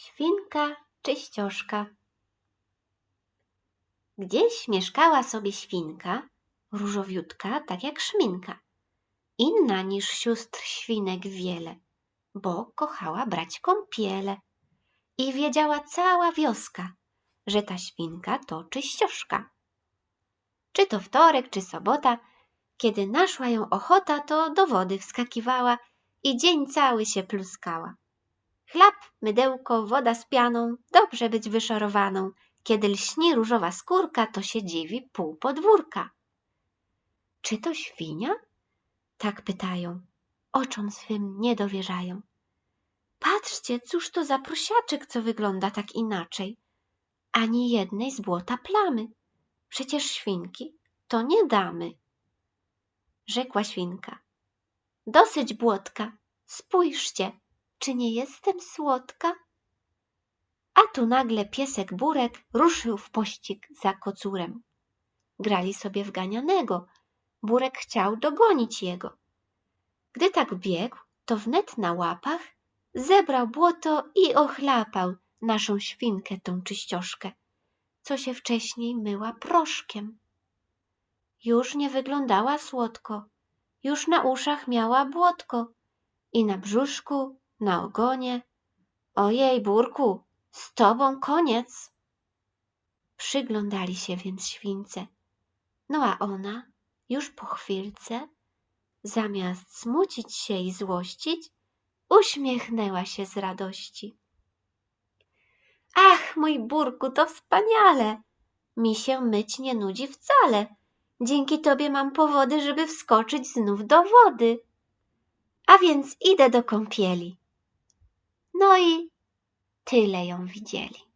Świnka czyścioszka. Gdzieś mieszkała sobie świnka, różowiutka, tak jak szminka. Inna niż sióstr świnek wiele, bo kochała brać kąpiele. I wiedziała cała wioska, że ta świnka to czyścioszka. Czy to wtorek, czy sobota, kiedy naszła ją ochota, to do wody wskakiwała i dzień cały się pluskała. Chleb, mydełko, woda z pianą, dobrze być wyszorowaną. Kiedy lśni różowa skórka, to się dziwi pół podwórka. Czy to świnia? Tak pytają. Oczom swym nie dowierzają. Patrzcie, cóż to za prosiaczek, co wygląda tak inaczej. Ani jednej z błota plamy. Przecież świnki to nie damy. Rzekła świnka. Dosyć błotka, spójrzcie, czy nie jestem słodka? A tu nagle piesek Burek ruszył w pościg za kocurem. Grali sobie w ganianego. Burek chciał dogonić jego. Gdy tak biegł, to wnet na łapach zebrał błoto i ochlapał naszą świnkę tą czyścioszkę, co się wcześniej myła proszkiem. Już nie wyglądała słodko, już na uszach miała błotko i na brzuszku na ogonie. Ojej, burku, z tobą koniec. Przyglądali się więc śwince. No a ona, już po chwilce, zamiast smucić się i złościć, uśmiechnęła się z radości. Ach, mój burku, to wspaniale! Mi się myć nie nudzi wcale. Dzięki tobie mam powody, żeby wskoczyć znów do wody. A więc idę do kąpieli. No i tyle ją widzieli.